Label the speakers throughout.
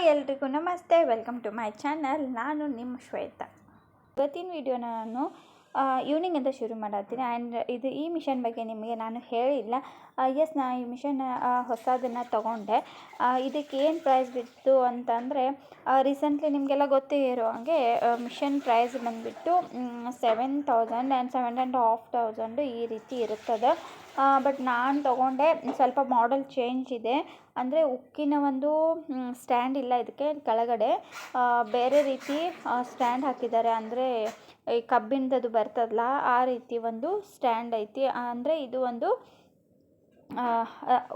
Speaker 1: Hi ಎಲ್ರಿಗೂ ನಮಸ್ತೆ welcome to my channel ನಾನು ನಿಮ್ಮ ಶ್ವೇತಾ. ಇವತ್ತಿನ ವಿಡಿಯೋನ ನಾನು ಈವ್ನಿಂಗಿಂದ ಶುರು ಮಾಡತ್ತೀನಿ. ಆ್ಯಂಡ್ ಇದು ಈ ಮಿಷನ್ ಬಗ್ಗೆ ನಿಮಗೆ ನಾನು ಹೇಳಿಲ್ಲ. ಎಸ್ ನಾ ಈ ಮಿಷನ್ ಹೊಸದನ್ನು ತೊಗೊಂಡೆ. ಇದಕ್ಕೆ ಏನು ಪ್ರೈಸ್ ಬಿತ್ತು ಅಂತಂದರೆ ರೀಸೆಂಟ್ಲಿ ನಿಮಗೆಲ್ಲ ಗೊತ್ತೇ ಇರೋ ಹಾಗೆ ಮಿಷನ್ ಪ್ರೈಸ್ ಬಂದುಬಿಟ್ಟು seven thousand and seven and half thousand ಈ ರೀತಿ ಇರುತ್ತದೆ. ಬಟ್ ನಾನು ತೊಗೊಂಡೆ, ಸ್ವಲ್ಪ ಮಾಡಲ್ ಚೇಂಜ್ ಇದೆ. ಅಂದರೆ ಉಕ್ಕಿನ ಒಂದು ಸ್ಟ್ಯಾಂಡ್ ಇಲ್ಲ ಇದಕ್ಕೆ, ಕೆಳಗಡೆ. ಬೇರೆ ರೀತಿ ಸ್ಟ್ಯಾಂಡ್ ಹಾಕಿದ್ದಾರೆ. ಅಂದರೆ, ಈ ಕಬ್ಬಿಣದ್ದು ಬರ್ತದಲ್ಲ, ಆ ರೀತಿ ಒಂದು ಸ್ಟ್ಯಾಂಡ್ ಐತಿ. ಅಂದರೆ ಇದು ಒಂದು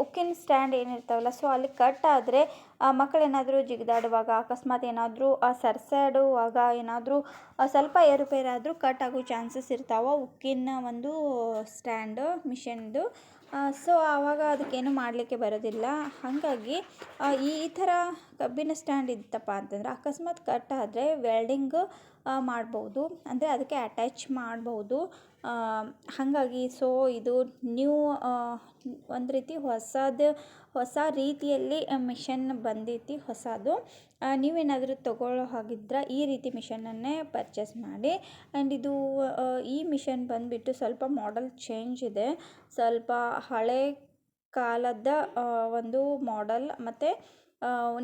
Speaker 1: ಉಕ್ಕಿನ ಸ್ಟ್ಯಾಂಡ್ ಏನಿರ್ತಾವಲ್ಲ ಸೊ ಅಲ್ಲಿ ಕಟ್ ಆದರೆ ಮಕ್ಕಳೇನಾದರೂ ಜಿಗಿದಾಡುವಾಗ, ಅಕಸ್ಮಾತ್ ಏನಾದರೂ ಸರ್ಸಾಡುವಾಗ ಏನಾದರೂ ಸ್ವಲ್ಪ ಏರುಪೇರಾದರೂ ಕಟ್ ಆಗೋ ಚಾನ್ಸಸ್ ಇರ್ತಾವೆ ಉಕ್ಕಿನ ಒಂದು ಸ್ಟ್ಯಾಂಡು ಮಿಷನ್ದು ಸೊ ಆವಾಗ ಅದಕ್ಕೇನು ಮಾಡಲಿಕ್ಕೆ ಬರೋದಿಲ್ಲ. ಹಾಗಾಗಿ ಈ ಥರ ಕಬ್ಬಿನ ಸ್ಟ್ಯಾಂಡ್ ಇತ್ತಪ್ಪ ಅಂತಂದ್ರೆ ಅಕಸ್ಮಾತ್ ಕಟ್ ಆದರೆ ವೆಲ್ಡಿಂಗ್ ಮಾಡ್ಬೋದು. ಅಂದರೆ ಅದಕ್ಕೆ ಅಟ್ಯಾಚ್ ಮಾಡ್ಬೋದು. ಹಾಗಾಗಿ ಸೊ ಇದು ನ್ಯೂ ಒಂದು ರೀತಿ ಹೊಸದು, ಹೊಸ ರೀತಿಯಲ್ಲಿ ಮಿಷನ್ ಬಂದೈತಿ ಹೊಸದು. ನೀವೇನಾದರೂ ತಗೊಳ್ಳೋ ಹಾಗಿದ್ರೆ ಈ ರೀತಿ ಮಿಷನನ್ನೇ ಪರ್ಚೇಸ್ ಮಾಡಿ. ಆ್ಯಂಡ್ ಇದು ಈ ಮಿಷನ್ ಬಂದುಬಿಟ್ಟು ಸ್ವಲ್ಪ ಮಾಡೆಲ್ ಚೇಂಜ್ ಇದೆ. ಸ್ವಲ್ಪ ಹಳೆ ಕಾಲದ ಒಂದು ಮಾಡೆಲ್ ಮತ್ತು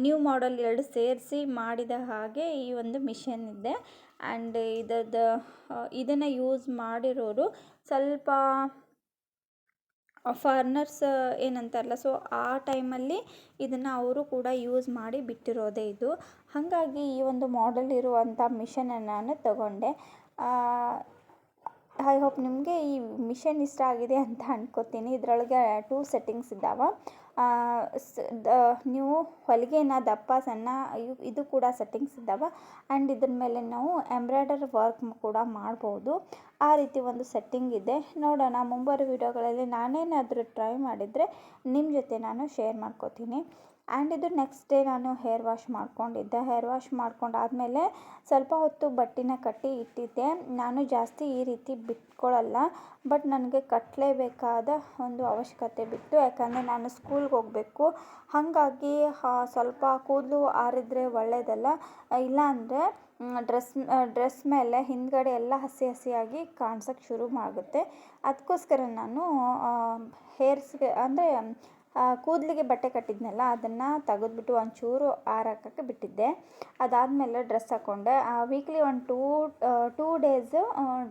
Speaker 1: ನ್ಯೂ ಮಾಡೆಲ್ ಎರಡು ಸೇರಿಸಿ ಮಾಡಿದ ಹಾಗೆ ಈ ಒಂದು ಮಿಷನ್ ಇದೆ. ಆ್ಯಂಡ್ ಇದರದ್ದು ಇದನ್ನು ಯೂಸ್ ಮಾಡಿರೋರು ಸ್ವಲ್ಪ ಫಾರ್ನರ್ಸ್ ಏನಂತಾರಲ್ಲ, ಸೊ ಆ ಟೈಮಲ್ಲಿ ಇದನ್ನು ಅವರು ಕೂಡ ಯೂಸ್ ಮಾಡಿ ಬಿಟ್ಟಿರೋದೇ ಇದು. ಹಾಗಾಗಿ ಈ ಒಂದು ಮಾಡೆಲ್ ಇರುವಂಥ ಮಿಷನನ್ನು ನಾನು ತಗೊಂಡೆ. ಐ ಹೋಪ್ ನಿಮಗೆ ಈ ಮಿಷನ್ ಇಷ್ಟ ಆಗಿದೆ ಅಂತ ಅಂದ್ಕೋತೀನಿ ಇದರೊಳಗೆ ಟೂ ಸೆಟ್ಟಿಂಗ್ಸ್ ಇದ್ದಾವೆ. ನೀವು ಹೊಲಿಗೆನ ದಪ್ಪ, ಸಣ್ಣ ಇದು ಕೂಡ ಸೆಟ್ಟಿಂಗ್ಸ್ ಇದ್ದಾವೆ. ಆ್ಯಂಡ್ ಇದ್ರ ಮೇಲೆ ನಾವು ಎಂಬ್ರಾಯ್ಡರ್ ವರ್ಕ್ ಕೂಡ ಮಾಡ್ಬೋದು. ಆ ರೀತಿ ಒಂದು ಸೆಟ್ಟಿಂಗ್ ಇದೆ. ನೋಡೋಣ, ಮುಂಬರುವ ವಿಡಿಯೋಗಳಲ್ಲಿ ನಾನೇನಾದರೂ ಟ್ರೈ ಮಾಡಿದರೆ ನಿಮ್ಮ ಜೊತೆ ನಾನು ಶೇರ್ ಮಾಡ್ಕೋತೀನಿ. ಆ್ಯಂಡ್ ಇದು ನೆಕ್ಸ್ಟ್ ಡೇ ನಾನು ಹೇರ್ ವಾಶ್ ಮಾಡ್ಕೊಂಡಿದ್ದೆ. ಹೇರ್ ವಾಶ್ ಮಾಡ್ಕೊಂಡಾದಮೇಲೆ ಸ್ವಲ್ಪ ಹೊತ್ತು ಬಟ್ಟೆನ ಕಟ್ಟಿ ಇಟ್ಟಿದ್ದೆ. ನಾನು ಜಾಸ್ತಿ ಈ ರೀತಿ ಬಿಟ್ಕೊಳ್ಳಲ್ಲ ಬಟ್ ನನಗೆ ಕಟ್ಟಲೇಬೇಕಾದ ಒಂದು ಅವಶ್ಯಕತೆ ಬಿತ್ತು. ಯಾಕಂದರೆ ನಾನು ಸ್ಕೂಲ್ಗೆ ಹೋಗಬೇಕು. ಹಾಗಾಗಿ ಸ್ವಲ್ಪ ಕೂದಲು ಆರಿದ್ರೆ ಒಳ್ಳೆಯದಲ್ಲ ಇಲ್ಲಾಂದರೆ ಡ್ರೆಸ್ ಡ್ರೆಸ್ ಮೇಲೆ ಹಿಂದುಗಡೆ ಎಲ್ಲ ಹಸಿ ಹಸಿಯಾಗಿ ಕಾಣ್ಸೋಕ್ಕೆ ಶುರು ಆಗುತ್ತೆ ಅದಕ್ಕೋಸ್ಕರ ನಾನು ಹೇರ್ಸ್ಗೆ, ಅಂದರೆ ಕೂದಲಿಗೆ ಬಟ್ಟೆ ಕಟ್ಟಿದ್ನಲ್ಲ, ಅದನ್ನು ತೆಗೆದ್ಬಿಟ್ಟು ಒಂಚೂರು ಆರಾಕಕ್ಕೆ ಬಿಟ್ಟಿದ್ದೆ. ಅದಾದಮೇಲೆ ಡ್ರೆಸ್ ಹಾಕ್ಕೊಂಡೆ ವೀಕ್ಲಿ ಒಂದು ಟೂ ಟೂ ಡೇಸು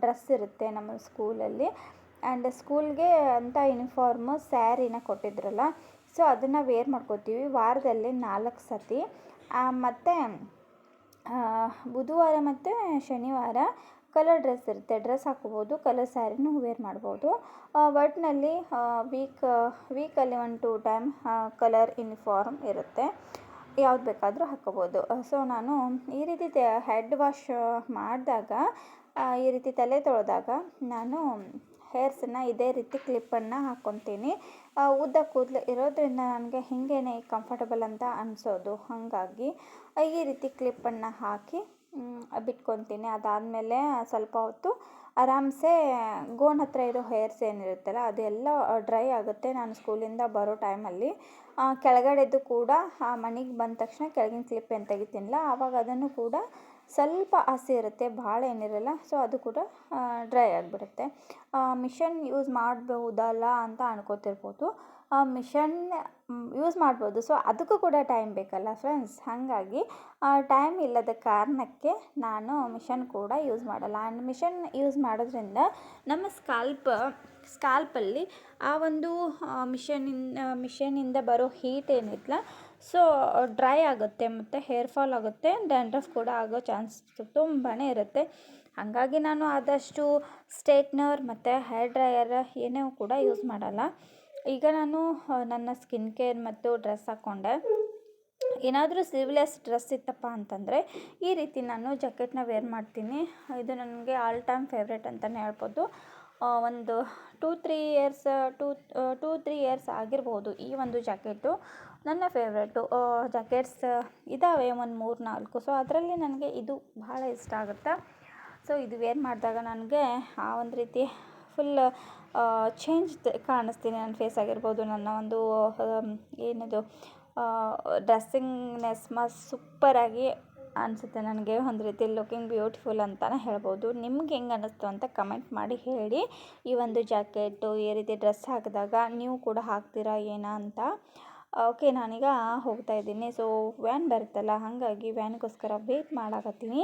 Speaker 1: ಡ್ರೆಸ್ ಇರುತ್ತೆ ನಮ್ಮ ಸ್ಕೂಲಲ್ಲಿ. ಆ್ಯಂಡ್ ಸ್ಕೂಲ್ಗೆ ಅಂತ ಯೂನಿಫಾರ್ಮು ಸ್ಯಾರಿನ ಕೊಟ್ಟಿದ್ರಲ್ಲ, ಸೊ ಅದನ್ನು ವೇರ್ ಮಾಡ್ಕೋತೀವಿ. ವಾರದಲ್ಲಿ ನಾಲ್ಕು ಸತಿ. ಮತ್ತು ಬುಧವಾರ ಮತ್ತು ಶನಿವಾರ ಕಲರ್ ಡ್ರೆಸ್ ಇರುತ್ತೆ. ಡ್ರೆಸ್ ಹಾಕೋಬೋದು ಕಲರ್ ಸ್ಯಾರಿನೂ ವೇರ್ ಮಾಡ್ಬೋದು. ಒಟ್ಟಿನಲ್ಲಿ week weekly one two time colour uniform ಇರುತ್ತೆ. ಯಾವ್ದು ಬೇಕಾದರೂ ಹಾಕ್ಕೋಬೋದು. ಸೊ ನಾನು ಈ ರೀತಿ ಹೆಡ್ ವಾಶ್ ಮಾಡಿದಾಗ ಈ ರೀತಿ ತಲೆ ತೊಳೆದಾಗ, ನಾನು ಹೇರ್ಸನ್ನು ಇದೇ ರೀತಿ ಕ್ಲಿಪ್ಪನ್ನು ಹಾಕ್ಕೊತೀನಿ ಉದ್ದ ಕೂದಲು ಇರೋದ್ರಿಂದ ನನಗೆ ಹೀಗೇ ಕಂಫರ್ಟಬಲ್ ಅಂತ ಅನಿಸೋದು. ಹಾಗಾಗಿ ಈ ರೀತಿ ಕ್ಲಿಪ್ಪನ್ನು ಹಾಕಿ ಬಿಟ್ಕೊತೀನಿ. ಅದಾದಮೇಲೆ ಸ್ವಲ್ಪ ಹೊತ್ತು ಆರಾಮ್ಸೆ ಗೋಣ್ ಹತ್ತಿರ ಇರೋ ಹೇರ್ಸ್ ಏನಿರುತ್ತಲ್ಲ, ಅದೆಲ್ಲ ಡ್ರೈ ಆಗುತ್ತೆ. ನಾನು ಸ್ಕೂಲಿಂದ ಬರೋ ಟೈಮಲ್ಲಿ ಕೆಳಗಡೆದು ಕೂಡ ಮನೆಗೆ ಬಂದ ತಕ್ಷಣ ಕೆಳಗಿನ ಕ್ಲಿಪ್ ಏನು ತೆಗಿತೀನಲ್ಲ ಆವಾಗ ಅದನ್ನು ಕೂಡ ಸ್ವಲ್ಪ ಹಸಿ ಇರುತ್ತೆ ಭಾಳ ಏನಿರಲ್ಲ ಸೊ ಅದು ಕೂಡ ಡ್ರೈ ಆಗಿಬಿಡುತ್ತೆ. ಮಿಷನ್ ಯೂಸ್ ಮಾಡಬಹುದಲ್ಲ ಅಂತ ಅನ್ಕೋತಿರ್ಬೋದು. ಮಿಷನ್ ಯೂಸ್ ಮಾಡ್ಬೋದು. ಸೊ ಅದಕ್ಕೂ ಕೂಡ ಟೈಮ್ ಬೇಕಲ್ಲ ಫ್ರೆಂಡ್ಸ್ ಹಾಗಾಗಿ ಟೈಮ್ ಇಲ್ಲದ ಕಾರಣಕ್ಕೆ ನಾನು ಮಿಷನ್ ಕೂಡ ಯೂಸ್ ಮಾಡಲ್ಲ. ಆ್ಯಂಡ್ ಮಿಷನ್ ಯೂಸ್ ಮಾಡೋದ್ರಿಂದ ನಮ್ಮ ಸ್ಕಾಲ್ಪ್ ಸ್ಕಾಲ್ಪಲ್ಲಿ ಆ ಒಂದು ಮಿಷನಿಂದ ಮಿಷನಿಂದ ಬರೋ ಹೀಟ್ ಏನಿತ್ತಲ್ಲ ಸೊ ಡ್ರೈ ಆಗುತ್ತೆ ಮತ್ತು ಹೇರ್ ಫಾಲ್ ಆಗುತ್ತೆ ಡ್ಯಾಂಡ್ರಫ್ ಕೂಡ ಆಗೋ ಚಾನ್ಸ್ ತುಂಬಾ ಇರುತ್ತೆ. ಹಾಗಾಗಿ ನಾನು ಆದಷ್ಟು ಸ್ಟೇಟ್ನರ್ ಮತ್ತು ಹೇರ್ ಡ್ರೈಯರ್ ಏನೇ ಕೂಡ ಯೂಸ್ ಮಾಡಲ್ಲ. ಈಗ ನಾನು ನನ್ನ ಸ್ಕಿನ್ ಕೇರ್ ಮತ್ತು ಡ್ರೆಸ್ ಹಾಕ್ಕೊಂಡೆ ಏನಾದರೂ ಸ್ಲೀವ್ಲೆಸ್ ಡ್ರೆಸ್ ಇತ್ತಪ್ಪ ಅಂತಂದರೆ, ಈ ರೀತಿ ನಾನು ಜಾಕೆಟ್ನ ವೇರ್ ಮಾಡ್ತೀನಿ. ಇದು ನನಗೆ ಆಲ್ ಟೈಮ್ ಫೇವ್ರೇಟ್ ಅಂತಲೇ ಹೇಳ್ಬೋದು. ಒಂದು two three years two two three years ಆಗಿರ್ಬೋದು ಈ ಒಂದು ಜಾಕೆಟು ನನ್ನ ಫೇವ್ರೇಟು ಜಾಕೆಟ್ಸ್ ಇದ್ದಾವೆ ಒಂದು ಮೂರು, ನಾಲ್ಕು. ಸೊ ಅದರಲ್ಲಿ ನನಗೆ ಇದು ಭಾಳ ಇಷ್ಟ ಆಗುತ್ತೆ. ಸೊ ಇದು ವೇರ್ ಮಾಡಿದಾಗ ನನಗೆ ಆ ಒಂದು ರೀತಿ ಫುಲ್ ಚೇಂಜ್ ಕಾಣಿಸ್ತೀನಿ. ನನ್ನ ಫೇಸ್ ಆಗಿರ್ಬೋದು, ನನ್ನ ಒಂದು ಏನದು ಡ್ರೆಸ್ಸಿಂಗ್ನೆಸ್ ಮ ಸೂಪರಾಗಿ ಅನಿಸುತ್ತೆ ನನಗೆ ಒಂದು ರೀತಿ ಲುಕಿಂಗ್ ಬ್ಯೂಟಿಫುಲ್ ಅಂತಲೇ ಹೇಳ್ಬೋದು. ನಿಮ್ಗೆ ಹೆಂಗೆ ಅನ್ನಿಸ್ತು ಅಂತ ಕಮೆಂಟ್ ಮಾಡಿ ಹೇಳಿ. ಈ ಒಂದು ಜಾಕೆಟು ಈ ರೀತಿ ಡ್ರೆಸ್ ಹಾಕಿದಾಗ ನೀವು ಕೂಡ ಹಾಕ್ತೀರಾ ಏನಾ ಅಂತ. ಓಕೆ ನಾನೀಗ ಹೋಗ್ತಾ ಇದ್ದೀನಿ. ಸೊ ವ್ಯಾನ್ ಬರುತ್ತಲ್ಲ, ಹಾಗಾಗಿ ವ್ಯಾನ್ಗೋಸ್ಕರ ವೇಟ್ ಮಾಡಾಕತ್ತೀನಿ.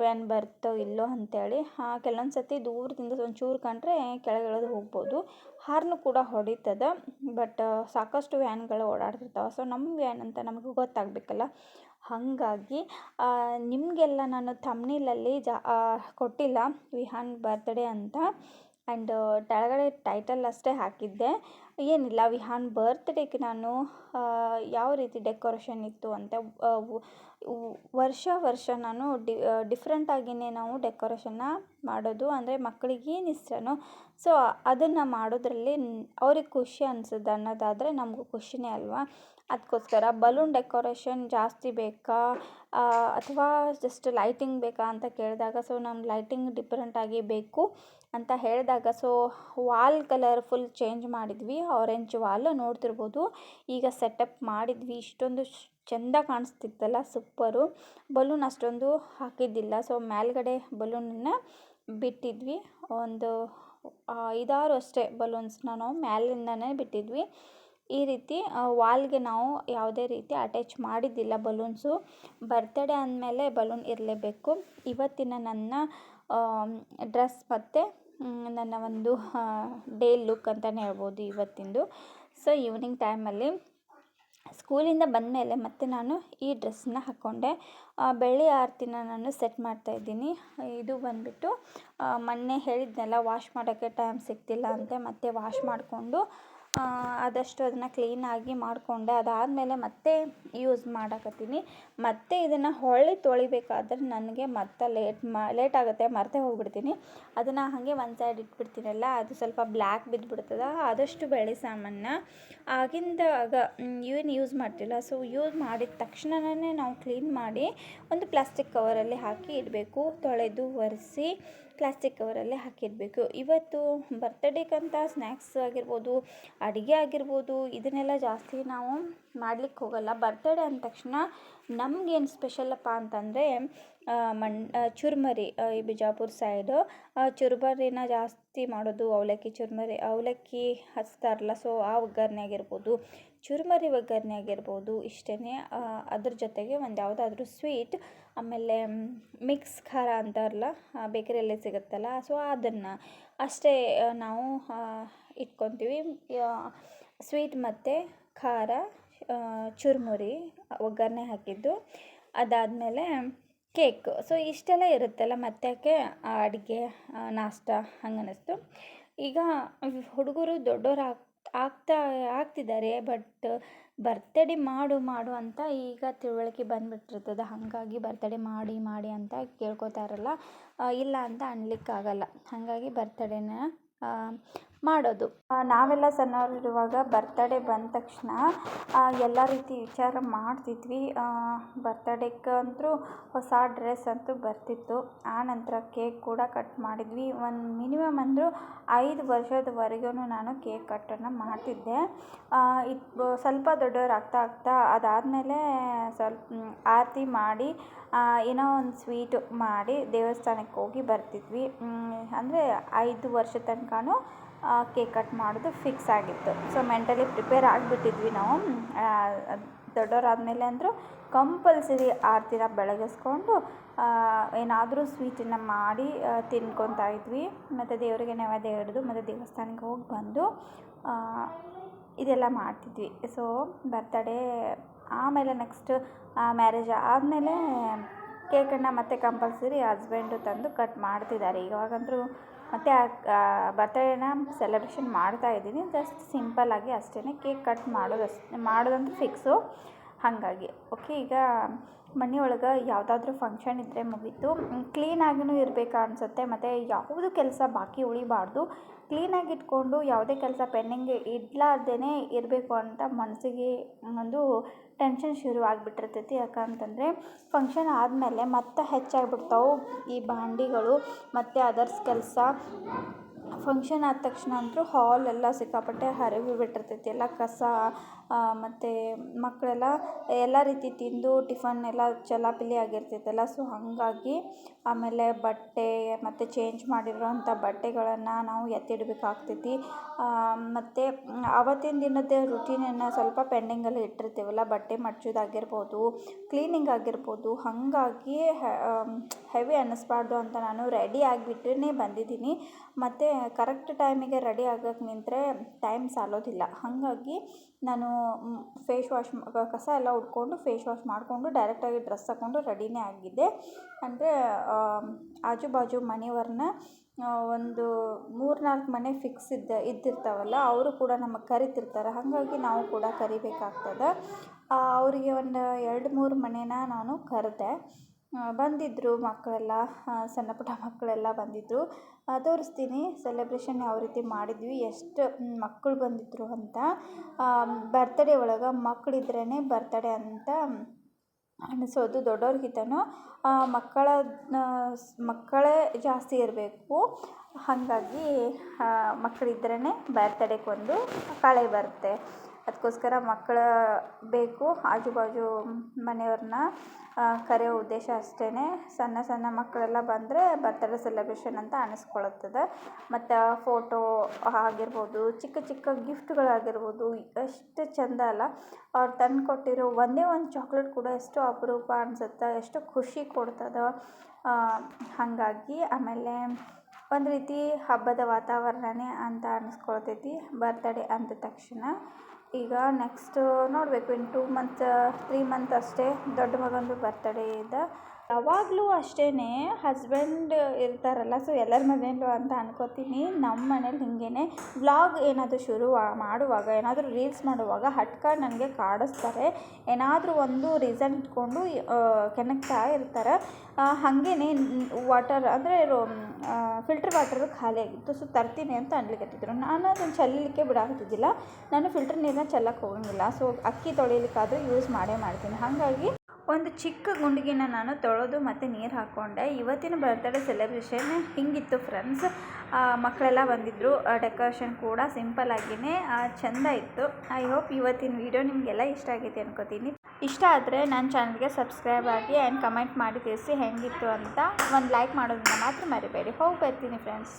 Speaker 1: ವ್ಯಾನ್ ಬರ್ತೋ ಇಲ್ಲೋ ಅಂತೇಳಿ ಕೆಲವೊಂದು ಸತಿ ದೂರದಿಂದ ಒಂಚೂರು ಕಂಡ್ರೆ ಕೆಳಗೆ ಹೋಗ್ಬೋದು. ಹಾರ್ನು ಕೂಡ ಹೊಡಿತದೆ ಬಟ್ ಸಾಕಷ್ಟು ವ್ಯಾನ್ಗಳು ಓಡಾಡ್ತಿರ್ತಾವೆ. ಸೊ ನಮ್ಮ ವ್ಯಾನ್ ಅಂತ ನಮಗೆ ಗೊತ್ತಾಗಬೇಕಲ್ಲ. ಹಾಗಾಗಿ ನಿಮಗೆಲ್ಲ ನಾನು ಥಂಬ್ನೇಲಲ್ಲಿ ಜಾ ಕೊಟ್ಟಿಲ್ಲ, ವಿಹಾನ್ ಬರ್ತ್ಡೇ ಅಂತ. ಆ್ಯಂಡ್ ಕೆಳಗಡೆ ಟೈಟಲ್ ಅಷ್ಟೇ ಹಾಕಿದ್ದೆ. ಏನಿಲ್ಲ, ವಿಹಾನ್ ಬರ್ತ್ಡೇಗೆ ನಾನು ಯಾವ ರೀತಿ ಡೆಕೋರೇಷನ್ ಇತ್ತು ಅಂತ ವರ್ಷ ವರ್ಷ ನಾನು ಡಿ ಡಿಫ್ರೆಂಟಾಗಿಯೇ ನಾವು ಡೆಕೋರೇಷನ್ನ ಮಾಡೋದು. ಅಂದರೆ ಮಕ್ಕಳಿಗೆ ಏನು ಇಷ್ಟನೋ ಸೊ ಅದನ್ನು ಮಾಡೋದ್ರಲ್ಲಿ ಅವ್ರಿಗೆ ಖುಷಿ ಅನ್ಸುತ್ತೆ ಅನ್ನೋದಾದರೆ ನಮಗೂ ಖುಷಿನೇ ಅಲ್ವಾ? ಅದಕ್ಕೋಸ್ಕರ ಬಲೂನ್ ಡೆಕೋರೇಷನ್ ಜಾಸ್ತಿ ಬೇಕಾ? ಅಥವಾ ಜಸ್ಟ್ ಲೈಟಿಂಗ್ ಬೇಕಾ ಅಂತ ಕೇಳಿದಾಗ ಸೊ ನಮ್ಮ ಲೈಟಿಂಗ್ ಡಿಫ್ರೆಂಟಾಗಿ ಬೇಕು. ಅಂತ ಹೇಳಿದಾಗ, so, wall colour full change ಮಾಡಿದ್ವಿ, ಆರೆಂಜ್ ವಾಲ್ ನೋಡ್ತಿರ್ಬೋದು. ಈಗ ಸೆಟಪ್ ಮಾಡಿದ್ವಿ, ಇಷ್ಟೊಂದು ಚೆಂದ ಕಾಣಿಸ್ತಿತ್ತಲ್ಲ, ಸೂಪರು. ಬಲೂನ್ ಅಷ್ಟೊಂದು ಹಾಕಿದ್ದಿಲ್ಲ, ಸೊ, ಮೇಲ್ಗಡೆ ಬಲೂನನ್ನು ಬಿಟ್ಟಿದ್ವಿ. ಒಂದು ಐದಾರು ಅಷ್ಟೇ ಬಲೂನ್ಸ್ನ ನಾವು ಮ್ಯಾಲಿಂದನೇ ಬಿಟ್ಟಿದ್ವಿ. ಈ ರೀತಿ ವಾಲ್ಗೆ ನಾವು ಯಾವುದೇ ರೀತಿ ಅಟ್ಯಾಚ್ ಮಾಡಿದ್ದಿಲ್ಲ ಬಲೂನ್ಸು. ಬರ್ತ್ಡೇ ಅಂದಮೇಲೆ ಬಲೂನ್ ಇರಲೇಬೇಕು. ಇವತ್ತಿನ ನನ್ನ ಡ್ರೆಸ್ ಮತ್ತು ನನ್ನ ಒಂದು ಡೇ ಲುಕ್ ಅಂತಲೇ ಹೇಳ್ಬೋದು ಇವತ್ತಿಂದು. ಸೊ, ಈವ್ನಿಂಗ್ ಟೈಮಲ್ಲಿ ಸ್ಕೂಲಿಂದ ಬಂದ ಮೇಲೆ ಮತ್ತೆ ನಾನು ಈ ಡ್ರೆಸ್ಸನ್ನ ಹಾಕ್ಕೊಂಡೆ. ಬೆಳ್ಳಿ ಆರತಿನ ನಾನು ಸೆಟ್ ಮಾಡ್ತಾ ಇದ್ದೀನಿ. ಇದು ಬಂದುಬಿಟ್ಟು ಮೊನ್ನೆ ಹೇಳಿದ್ನಲ್ಲ, ವಾಶ್ ಮಾಡೋಕ್ಕೆ ಟೈಮ್ ಸಿಗ್ತಿಲ್ಲ ಅಂತ ಮತ್ತೆ ವಾಶ್ ಮಾಡಿಕೊಂಡು ಆದಷ್ಟು ಅದನ್ನು ಕ್ಲೀನಾಗಿ ಮಾಡಿಕೊಂಡೆ. ಅದಾದಮೇಲೆ ಮತ್ತೆ ಯೂಸ್ ಮಾಡಕತ್ತೀನಿ. ಮತ್ತೆ ಇದನ್ನು ಹೊಳ್ಳಿ ತೊಳಿಬೇಕಾದ್ರೆ ನನಗೆ ಮತ್ತೆ ಲೇಟ್ ಮಾ ಲೇಟ್ ಆಗುತ್ತೆ, ಮರೆತೇ ಹೋಗ್ಬಿಡ್ತೀನಿ. ಅದನ್ನು ಹಾಗೆ ಒಂದು ಸೈಡ್ ಇಟ್ಬಿಡ್ತೀನಲ್ಲ, ಅದು ಸ್ವಲ್ಪ ಬ್ಲ್ಯಾಕ್ ಬಿದ್ದುಬಿಡ್ತದೆ ಆದಷ್ಟು ಬೆಳ್ಳಿ ಆಗಿಂದ ಆಗಿಂದಾಗ ಏನು ಯೂಸ್ ಮಾಡ್ತಿಲ್ಲ. ಸೊ ಯೂಸ್ ಮಾಡಿದ ತಕ್ಷಣನೇ ನಾವು ಕ್ಲೀನ್ ಮಾಡಿ ಒಂದು ಪ್ಲಾಸ್ಟಿಕ್ ಕವರಲ್ಲಿ ಹಾಕಿ ಇಡಬೇಕು. ತೊಳೆದು ಒರೆಸಿ ಪ್ಲಾಸ್ಟಿಕ್ ಕವರಲ್ಲೇ ಹಾಕಿರಬೇಕು. ಇವತ್ತು ಬರ್ತಡೇಗಂತ ಸ್ನ್ಯಾಕ್ಸ್ ಆಗಿರ್ಬೋದು, ಅಡುಗೆ ಆಗಿರ್ಬೋದು, ಇದನ್ನೆಲ್ಲ ಜಾಸ್ತಿ ನಾವು ಮಾಡ್ಲಿಕ್ಕೆ ಹೋಗಲ್ಲ. ಬರ್ತಡೇ ಅಂದ ತಕ್ಷಣ ನಮ್ಗೇನು ಸ್ಪೆಷಲಪ್ಪ ಅಂತಂದರೆ ಮಣ್ ಚುರ್ಮರಿ ಈ ಬಿಜಾಪುರ ಸೈಡು ಚುರ್ಮರಿನ ಜಾಸ್ತಿ ಮಾಡೋದು ಅವಲಕ್ಕಿ ಚುರ್ಮರಿ, ಅವಲಕ್ಕಿ ಹಚ್ತಾರಲ್ಲ ಸೊ ಆ ಒಗ್ಗರಣೆ ಆಗಿರ್ಬೋದು, ಚುರ್ಮರಿ ಒಗ್ಗರಣೆ ಆಗಿರ್ಬೋದು ಇಷ್ಟೇ ಅದ್ರ ಜೊತೆಗೆ ಒಂದು ಯಾವುದಾದ್ರೂ ಸ್ವೀಟ್ ಆಮೇಲೆ ಮಿಕ್ಸ್ ಖಾರ ಅಂತಾರಲ್ಲ ಬೇಕರಿಯಲ್ಲೇ ಸಿಗುತ್ತಲ್ಲ, ಸೊ ಅದನ್ನು ಅಷ್ಟೇ ನಾವು ಇಟ್ಕೊತೀವಿ. ಸ್ವೀಟ್ ಮತ್ತು ಖಾರ ಚುರುಮುರಿ, ಒಗ್ಗರಣೆ ಹಾಕಿದ್ದು. ಅದಾದಮೇಲೆ ಕೇಕ್. ಸೊ ಇಷ್ಟೆಲ್ಲ ಇರುತ್ತಲ್ಲ ಮತ್ತೆ ಯಾಕೆ ಅಡುಗೆ ನಾಷ್ಟ ಹಂಗೆ ಅನ್ನಿಸ್ತು ಈಗ ಹುಡುಗರು ದೊಡ್ಡವ್ರು ಆಗ್, ಆಗ್ತಾ, ಆಗ್ತಿದ್ದಾರೆ, ಬಟ್ ಬರ್ತಡೇ ಮಾಡು ಮಾಡು ಅಂತ ಈಗ ತಿಳುವಳಿಕೆ ಬಂದುಬಿಟ್ಟಿರ್ತದೆ. ಹಾಗಾಗಿ ಬರ್ತಡೇ ಮಾಡಿ ಮಾಡಿ ಅಂತ ಕೇಳ್ಕೊತಾರಲ್ಲ ಇಲ್ಲ ಅಂತ ಅನ್ಲಿಕ್ಕಾಗಲ್ಲ. ಹಾಗಾಗಿ ಬರ್ತಡೇನ ಮಾಡೋದು. ನಾವೆಲ್ಲ ಸಣ್ಣವರಿರುವಾಗ ಬರ್ತಡೇ ಬಂದ ತಕ್ಷಣ ಎಲ್ಲ ರೀತಿ ವಿಚಾರ ಮಾಡ್ತಿದ್ವಿ. ಬರ್ತಡೇಗಂತೂ ಹೊಸ ಡ್ರೆಸ್ ಅಂತೂ ಬರ್ತಿತ್ತು. ಆ ನಂತರ ಕೇಕ್ ಕೂಡ ಕಟ್ ಮಾಡಿದ್ವಿ. ಒಂದು ಮಿನಿಮಮ್ ಅಂದರೂ ಐದು ವರ್ಷದವರೆಗೂ ನಾನು ಕೇಕ್ ಕಟ್ಟನ್ನು ಮಾಡ್ತಿದ್ದೆ. ಇದು, ಸ್ವಲ್ಪ ದೊಡ್ಡವ್ರು ಆಗ್ತಾ ಆಗ್ತಾ ಅದಾದಮೇಲೆ ಸ್ವಲ್ಪ ಆರತಿ ಮಾಡಿ ಏನೋ ಒಂದು ಸ್ವೀಟು ಮಾಡಿ ದೇವಸ್ಥಾನಕ್ಕೆ ಹೋಗಿ ಬರ್ತಿದ್ವಿ. ಅಂದರೆ ಐದು ವರ್ಷ ತನಕನೂ ಕೇಕ್ ಕಟ್ ಮಾಡೋದು ಫಿಕ್ಸ್ ಆಗಿತ್ತು. ಸೊ ಮೆಂಟಲಿ ಪ್ರಿಪೇರ್ ಆಗಿಬಿಟ್ಟಿದ್ವಿ ನಾವು. ದೊಡ್ಡವರಾದ್ಮೇಲೆ ಅಂದರೂ ಕಂಪಲ್ಸರಿ ಆರತಿನ ಬೆಳಗಿಸ್ಕೊಂಡು ಏನಾದರೂ ಸ್ವೀಟನ್ನು ಮಾಡಿ ತಿನ್ಕೊತಾ ಇದ್ವಿ. ಮತ್ತು ದೇವರಿಗೆ ನೈವೇದ್ಯ ಹಿಡಿದು ಮತ್ತು ದೇವಸ್ಥಾನಕ್ಕೆ ಹೋಗಿ ಬಂದು ಇದೆಲ್ಲ ಮಾಡ್ತಿದ್ವಿ. ಸೊ ಬರ್ತಡೇ ಆಮೇಲೆ ನೆಕ್ಸ್ಟ್ ಮ್ಯಾರೇಜ್ ಆದಮೇಲೆ ಕೇಕನ್ನು ಮತ್ತೆ ಕಂಪಲ್ಸರಿ ಹಸ್ಬೆಂಡು ತಂದು ಕಟ್ ಮಾಡ್ತಿದ್ದಾರೆ. ಇವಾಗಂತೂ ಮತ್ತು ಬರ್ತಡೇನ ಸೆಲೆಬ್ರೇಷನ್ ಮಾಡ್ತಾ ಇದ್ದೀನಿ. ಜಸ್ಟ್ ಸಿಂಪಲ್ಲಾಗಿ ಅಷ್ಟೇ ಕೇಕ್ ಕಟ್ ಮಾಡೋದು ಅಷ್ಟೇ ಮಾಡೋದಂತೂ ಫಿಕ್ಸು ಹಾಗಾಗಿ ಓಕೆ ಈಗ ಮನೆ ಒಳಗೆ ಯಾವುದಾದ್ರೂ ಫಂಕ್ಷನ್ ಇದ್ದರೆ ಮುಗೀತು. ಕ್ಲೀನಾಗಿಯೂ ಇರಬೇಕು ಅನಿಸುತ್ತೆ. ಮತ್ತು ಯಾವುದು ಕೆಲಸ ಬಾಕಿ ಉಳಿಬಾರ್ದು. ಕ್ಲೀನಾಗಿ ಇಟ್ಕೊಂಡು ಯಾವುದೇ ಕೆಲಸ ಪೆಂಡಿಂಗ್ ಇಡಲಾರ್ದೇ ಇರಬೇಕು ಅಂತ ಮನಸ್ಸಿಗೆ ಒಂದು ಟೆನ್ಷನ್ ಶುರು ಆಗಿಬಿಟ್ಟಿರ್ತೈತಿ. ಯಾಕಂತಂದರೆ ಫಂಕ್ಷನ್ ಆದಮೇಲೆ ಮತ್ತೆ ಹೆಚ್ಚಾಗ್ಬಿಡ್ತಾವೆ ಈ ಬಾಂಡಿಗಳು ಮತ್ತು ಅದರ್ಸ್ ಕೆಲಸ. ಫಂಕ್ಷನ್ ಆದ ತಕ್ಷಣ ಅಂತೂ ಹಾಲ್ ಎಲ್ಲ ಸಿಕ್ಕಾಪಟ್ಟೆ ಹರವಿ ಬಿಟ್ಟಿರ್ತೈತಿ. ಎಲ್ಲ ಕಸ ಮತ್ತು ಮಕ್ಕಳೆಲ್ಲ ಎಲ್ಲ ರೀತಿ ತಿಂದು ಟಿಫನ್ ಎಲ್ಲ ಚಲಾಪಿಲಿ ಆಗಿರ್ತೈತಲ್ಲ ಸೊ ಹಾಗಾಗಿ ಆಮೇಲೆ ಬಟ್ಟೆ ಮತ್ತು ಚೇಂಜ್ ಮಾಡಿರುವಂಥ ಬಟ್ಟೆಗಳನ್ನು ನಾವು ಎತ್ತಿಡಬೇಕಾಗ್ತೈತಿ ಮತ್ತು ಆವತ್ತಿನ ದಿನದ ರುಟೀನನ್ನು ಸ್ವಲ್ಪ ಪೆಂಡಿಂಗಲ್ಲಿ ಇಟ್ಟಿರ್ತೀವಲ್ಲ, ಬಟ್ಟೆ ಮಡ್ಚೋದಾಗಿರ್ಬೋದು ಕ್ಲೀನಿಂಗ್ ಆಗಿರ್ಬೋದು, ಹಾಗಾಗಿ ಹೆವಿ ಅನ್ನಿಸ್ಬಾರ್ದು ಅಂತ ನಾನು ರೆಡಿ ಆಗಿಬಿಟ್ಟೇ ಬಂದಿದ್ದೀನಿ. ಮತ್ತು ಕರೆಕ್ಟ್ ಟೈಮಿಗೆ ರೆಡಿ ಆಗಕ್ಕೆ ನಿಂತರೆ ಟೈಮ್ ಸಾಲೋದಿಲ್ಲ. ಹಾಗಾಗಿ ನಾನು ಫೇಸ್ ವಾಶ್ ಕಸ ಎಲ್ಲ ಉಟ್ಕೊಂಡು ಫೇಸ್ ವಾಶ್ ಮಾಡಿಕೊಂಡು ಡೈರೆಕ್ಟಾಗಿ ಡ್ರೆಸ್ ಹಾಕ್ಕೊಂಡು ರೆಡಿನೇ ಆಗಿದ್ದೆ. ಅಂದರೆ ಆಜು ಬಾಜು ಮನೆಯವ್ರನ್ನ ಒಂದು ಮೂರು ನಾಲ್ಕು ಮನೆ ಫಿಕ್ಸ್ ಇದ್ದ, ಇದ್ದಿರ್ತಾವಲ್ಲ, ಅವರು ಕೂಡ ನಮಗೆ ಕರಿತಿರ್ತಾರೆ. ಹಾಗಾಗಿ ನಾವು ಕೂಡ ಕರಿಬೇಕಾಗ್ತದೆ. ಅವರಿಗೆ ಒಂದು ಎರಡು ಮೂರು ಮನೇನ ನಾನು ಕರೆದೆ. ಬಂದಿದ್ದರು ಮಕ್ಕಳೆಲ್ಲ ಸಣ್ಣ ಪುಟ್ಟ ಮಕ್ಕಳೆಲ್ಲ ಬಂದಿದ್ದರು ತೋರಿಸ್ತೀನಿ. ಸೆಲೆಬ್ರೇಷನ್ ಯಾವ ರೀತಿ ಮಾಡಿದ್ವಿ, ಎಷ್ಟು ಮಕ್ಕಳು ಬಂದಿದ್ದರು ಅಂತ. ಬರ್ತಡೇ ಒಳಗೆ ಮಕ್ಕಳಿದ್ರೇ ಬರ್ತಡೇ ಅಂತ ಅನಿಸೋದು ದೊಡ್ಡವ್ರಿಗಿಂತನೂ ಮಕ್ಕಳ ಮಕ್ಕಳೇ ಜಾಸ್ತಿ ಇರಬೇಕು. ಹಾಗಾಗಿ ಮಕ್ಕಳಿದ್ರೇ ಬರ್ತಡೇಗೊಂದು ಕಳೆ ಬರುತ್ತೆ. ಅದಕ್ಕೋಸ್ಕರ ಮಕ್ಕಳು ಬೇಕು. ಆಜು ಬಾಜು ಮನೆಯವ್ರನ್ನ ಕರೆಯೋ ಉದ್ದೇಶ ಅಷ್ಟೇ ಸಣ್ಣ ಸಣ್ಣ ಮಕ್ಕಳೆಲ್ಲ ಬಂದರೆ ಬರ್ತಡೇ ಸೆಲೆಬ್ರೇಷನ್ ಅಂತ ಅನಿಸ್ಕೊಳ್ಳುತ್ತದೆ ಮತ್ತು ಫೋಟೋ ಆಗಿರ್ಬೋದು, ಚಿಕ್ಕ ಚಿಕ್ಕ ಗಿಫ್ಟ್ಗಳಾಗಿರ್ಬೋದು ಎಷ್ಟು ಚೆಂದ ಅಲ್ಲ. ಅವ್ರು ತಂದು ಕೊಟ್ಟಿರೋ ಒಂದೇ ಒಂದು ಚಾಕ್ಲೇಟ್ ಕೂಡ ಎಷ್ಟು ಅಪರೂಪ ಅನ್ಸುತ್ತೆ, ಎಷ್ಟು ಖುಷಿ ಕೊಡ್ತದೆ. ಹಾಗಾಗಿ ಆಮೇಲೆ ಒಂದು ರೀತಿ ಹಬ್ಬದ ವಾತಾವರಣನೇ ಅಂತ ಅನಿಸ್ಕೊಳ್ತೈತಿ ಬರ್ತಡೇ ಅಂದ ತಕ್ಷಣ. ಈಗ ನೆಕ್ಸ್ಟು ನೋಡಬೇಕು ಇನ್ನು ಟೂ ಮಂತ್ ತ್ರೀ ಮಂತ್ ಅಷ್ಟೇ ದೊಡ್ಡ ಮಗಂದು ಬರ್ತಡೇ ಇದೆ. ಯಾವಾಗಲೂ ಅಷ್ಟೇ ಹಸ್ಬೆಂಡ್ ಇರ್ತಾರಲ್ಲ ಸೊ ಎಲ್ಲರ ಮನೆಯಲ್ಲೂ ಅಂತ ಅನ್ಕೋತೀನಿ. ನಮ್ಮ ಮನೇಲಿ ಹಿಂಗೇ ವ್ಲಾಗ್ ಏನಾದರೂ ಶುರು ಮಾಡುವಾಗ, ಏನಾದರೂ ರೀಲ್ಸ್ ಮಾಡುವಾಗ ಹಟ್ಕ ನನಗೆ ಕಾಡಿಸ್ತಾರೆ. ಏನಾದರೂ ಒಂದು ರೀಸನ್ ಇಟ್ಕೊಂಡು ಕೆಣಕ್ತಾ ಇರ್ತಾರೆ. ಹಾಗೇ ವಾಟರ್ ಅಂದರೆ ಫಿಲ್ಟ್ರ್ ವಾಟರ್ ಖಾಲಿ ಆಗಿತ್ತು ಸೊ ತರ್ತೀನಿ ಅಂತ ಅನ್ಲಿಕತ್ತಿದ್ರು. ನಾನು ಅದನ್ನು ಚೆಲ್ಲಲಿಕ್ಕೆ ಬಿಡಾಕತ್ತಿದ್ದಿಲ್ಲ. ನಾನು ಫಿಲ್ಟ್ರ್ ನೀರನ್ನ ಚೆಲ್ಲಕ್ಕೆ ಹೋಗಂಗಿಲ್ಲ ಸೊ ಅಕ್ಕಿ ತೊಳಿಲಿಕ್ಕಾದರೂ ಯೂಸ್ ಮಾಡೇ ಮಾಡ್ತೀನಿ. ಹಾಗಾಗಿ ಒಂದು ಚಿಕ್ಕ ಗುಂಡಿಗೆನ ನಾನು ತೊಳೆದು ಮತ್ತು ನೀರು ಹಾಕ್ಕೊಂಡೆ ಇವತ್ತಿನ ಬರ್ತಡೇ ಸೆಲೆಬ್ರೇಷನ್ ಹಿಂಗಿತ್ತು ಫ್ರೆಂಡ್ಸ್ ಮಕ್ಕಳೆಲ್ಲ ಬಂದಿದ್ದರು ಡೆಕೋರೇಷನ್ ಕೂಡ ಸಿಂಪಲ್ ಆಗಿಯೇ ಚೆಂದ ಇತ್ತು. ಐ ಹೋಪ್ ಇವತ್ತಿನ ವೀಡಿಯೋ ನಿಮಗೆಲ್ಲ ಇಷ್ಟ ಆಗೈತೆ ಅನ್ಕೋತೀನಿ. ಇಷ್ಟ ಆದರೆ ನನ್ನ ಚಾನಲ್ಗೆ ಸಬ್ಸ್ಕ್ರೈಬ್ ಆಗಿ ಆ್ಯಂಡ್ ಕಮೆಂಟ್ ಮಾಡಿ ತಿಳಿಸಿ ಹೆಂಗಿತ್ತು ಅಂತ ಒಂದು ಲೈಕ್ ಮಾಡೋದನ್ನ ಮಾತ್ರ ಮರಿಬೇಡಿ. ಹೋಗಿ ಬರ್ತೀನಿ ಫ್ರೆಂಡ್ಸ್